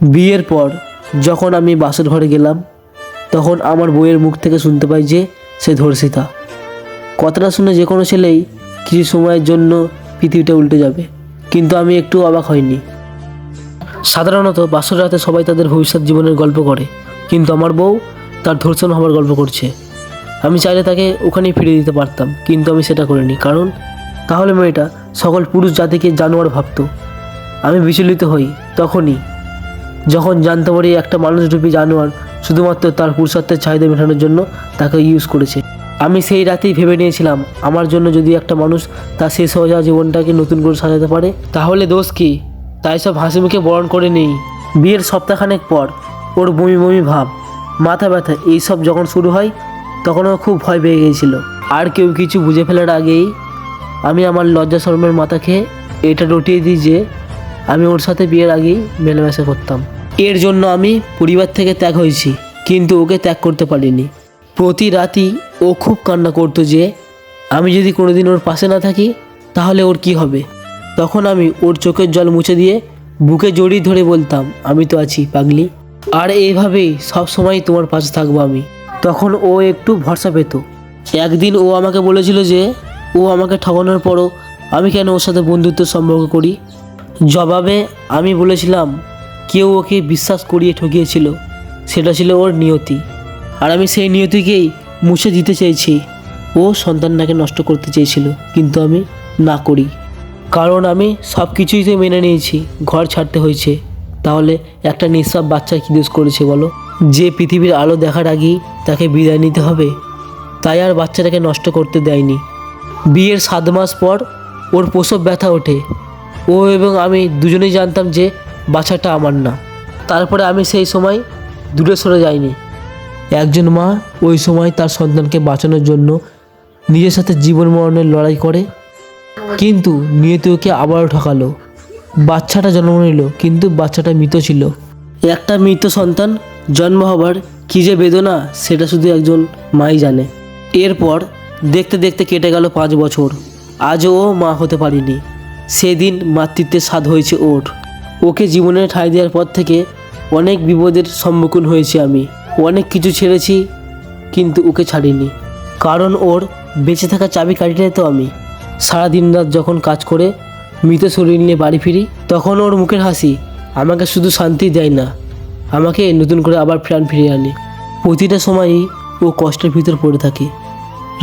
বিয়ের পর যখন আমি বাসের ঘরে গেলাম, তখন আমার বইয়ের মুখ থেকে শুনতে পাই যে সে ধর্ষিতা। কথাটা শুনে যে কোনো ছেলেই কিছু সময়ের জন্য পৃথিবীটা উল্টে যাবে। কিন্তু আমি একটু অবাক হইনি। সাধারণত বাসর রাতে সবাই তাদের ভবিষ্যৎ জীবনের গল্প করে, কিন্তু আমার বউ তার ধর্ষণ হওয়ার গল্প করছে। আমি চাইলে তাকে ওখানেই ফিরিয়ে দিতে পারতাম, কিন্তু আমি সেটা করিনি, কারণ তাহলে মেয়েটা সকল পুরুষ জাতিকে জানোয়ার ভাবতো। আমি বিচলিত হই তখনই যখন জানতে পারি একটা মানুষ মানুষরূপী জানোয়ার শুধুমাত্র তার পুরুষত্বের চাহিদা মেটানোর জন্য তাকে ইউজ করেছে। আমি সেই রাতেই ভেবে নিয়েছিলাম, আমার জন্য যদি একটা মানুষ তার শেষ হয়ে যাওয়া জীবনটাকে নতুন করে সাজাতে পারে, তাহলে দোষ কি? তাই সব হাসি মুখে বরণ করে নেই। বিয়ের সপ্তাহখানেক পর ওর বমি বমি ভাব, মাথা ব্যথা, এইসব যখন শুরু হয়, তখন ও খুব ভয় পেয়ে গিয়েছিল। আর কেউ কিছু বুঝে ফেলার আগেই আমি আমার লজ্জা শর্মের মাথা খেয়ে এটা রটিয়ে দিই যে আমি ওর সাথে বিয়ের আগেই মেলামেশা করতাম। এর জন্য আমি পরিবার থেকে ত্যাগ হয়েছি, কিন্তু ওকে ত্যাগ করতে পারিনি। প্রতি রাতই ও খুব কান্না করতো যে, আমি যদি কোনোদিন ওর পাশে না থাকি, তাহলে ওর কি হবে? তখন আমি ওর চোখের জল মুছে দিয়ে বুকে জড়িয়ে ধরে বলতাম, আমি তো আছি, পাগলি। আর এইভাবেই সব সময় তোমার পাশে থাকব আমি। তখন ও একটু ভরসা পেত। একদিন ও আমাকে বলেছিল যে, ও আমাকে ঠকানোর পরও আমি কেন ওর সাথে বন্ধুত্ব সম্পর্ক করি? জবাবে আমি বলেছিলাম, কেউ ওকে বিশ্বাস করিয়ে ঠকিয়েছিল, সেটা ছিল ওর নিয়তি। আর আমি সেই নিয়তিকেই মুছে দিতে চেয়েছি। ও সন্তানটাকে নষ্ট করতে চেয়েছিল, কিন্তু আমি না করি। কারণ আমি সব কিছুই তো মেনে নিয়েছি, ঘর ছাড়তে হয়েছে। তাহলে একটা নিঃশ্বাস বাচ্চা কী দোষ করেছে বলো? যে পৃথিবীর আলো দেখার আগেই তাকে বিদায় নিতে হবে, তাই আর বাচ্চাটাকে নষ্ট করতে দেয়নি। বিয়ের সাত মাস পর ওর প্রসব ব্যথা ওঠে ও এবং আমি দুজনেই জানতাম যে বাচ্চাটা আমার না। তারপরে আমি সেই সময় দূরে সরে যাইনি। একজন মা ওই সময় তার সন্তানকে বাঁচানোর জন্য নিজের সাথে জীবন মরণের লড়াই করে, কিন্তু নিয়তি ওকে আবারও ঠকালো। বাচ্চাটা জন্ম নিল, কিন্তু বাচ্চাটা মৃত ছিল। একটা মৃত সন্তান জন্ম হবার কী যে বেদনা, সেটা শুধু একজন মাই জানে। এরপর দেখতে দেখতে কেটে গেল পাঁচ বছর। আজও মা হতে পারিনি। সেদিন মাতৃত্বের স্বাদ হয়েছে ওর। ওকে জীবনে ঠাঁই দেওয়ার পর থেকে অনেক বিপদের সম্মুখীন হয়েছি আমি। অনেক কিছু ছেড়েছি, কিন্তু ওকে ছাড়িনি। কারণ ওর বেঁচে থাকা চাবি কাঠিটাই তো আমি। সারা দিন রাত যখন কাজ করে, মৃত শরীর নিয়ে বাড়ি ফিরি, তখন ওর মুখের হাসি আমাকে শুধু শান্তি দেয় না, আমাকে নতুন করে আবার প্রাণ ফিরিয়ে আনে। প্রতিটা সময়ই ও কষ্টের ভিতর পড়ে থাকে।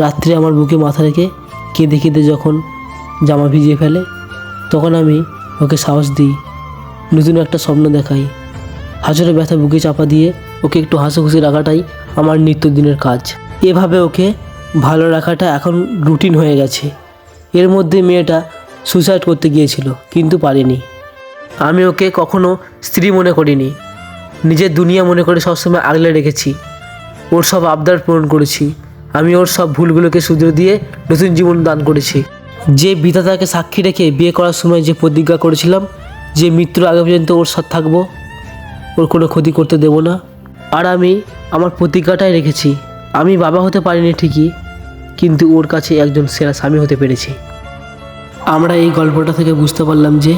রাত্রে আমার বুকে মাথা রেখে কেঁদে কেঁদে যখন জামা ভিজিয়ে ফেলে তখন আমি ওকে সাহস দিই, নতুন একটা স্বপ্ন দেখাই। হাজারো ব্যথা বুকে চাপা দিয়ে ওকে একটু হাসি রাখাটাই আমার নিত্যদিনের কাজ। এভাবে ওকে ভালো রাখাটা এখন রুটিন হয়ে গেছে। এর মধ্যে মেয়েটা সুইসাইড করতে গিয়েছিল, কিন্তু পারেনি। আমি ওকে কখনো স্ত্রী মনে করিনি। নিজের দুনিয়া মনে করে সবসময় আগলে রেখেছি। ওর সব আবদার পূরণ করেছি। আমি ওর সব ভুলগুলোকে শুধরে দিয়ে নতুন জীবন দান করেছি। যে বিধাতাকে সাক্ষী রেখে বিয়ে করার সময় যে প্রতিজ্ঞা করেছিলাম, যে মৃত্যুর আগে পর্যন্ত ওর সাথে থাকব, ওর কোনো ক্ষতি করতে দেব না। আর আমি আমার প্রতিজ্ঞাটাই রেখেছি। আমি বাবা হতে পারিনি ঠিকই, কিন্তু ওর কাছে একজন সেরা স্বামী হতে পেরেছি। আমরা এই গল্পটা থেকে বুঝতে পারলাম যে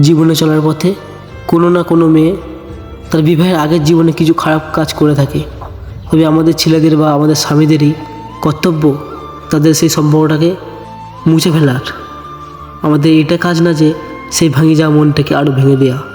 জীবনে চলার পথে কোনো না কোনো মেয়ে তার বিবাহের আগের জীবনে কিছু খারাপ কাজ করে থাকে। তবে আমাদের ছেলেদের বা আমাদের স্বামীদেরই কর্তব্য তাদের সেই সম্পর্কটাকে মুছে ফেলার। আমাদের এটা কাজ না যে সেই ভাঙে যাওয়া মনটাকে আরও ভেঙে দেওয়া।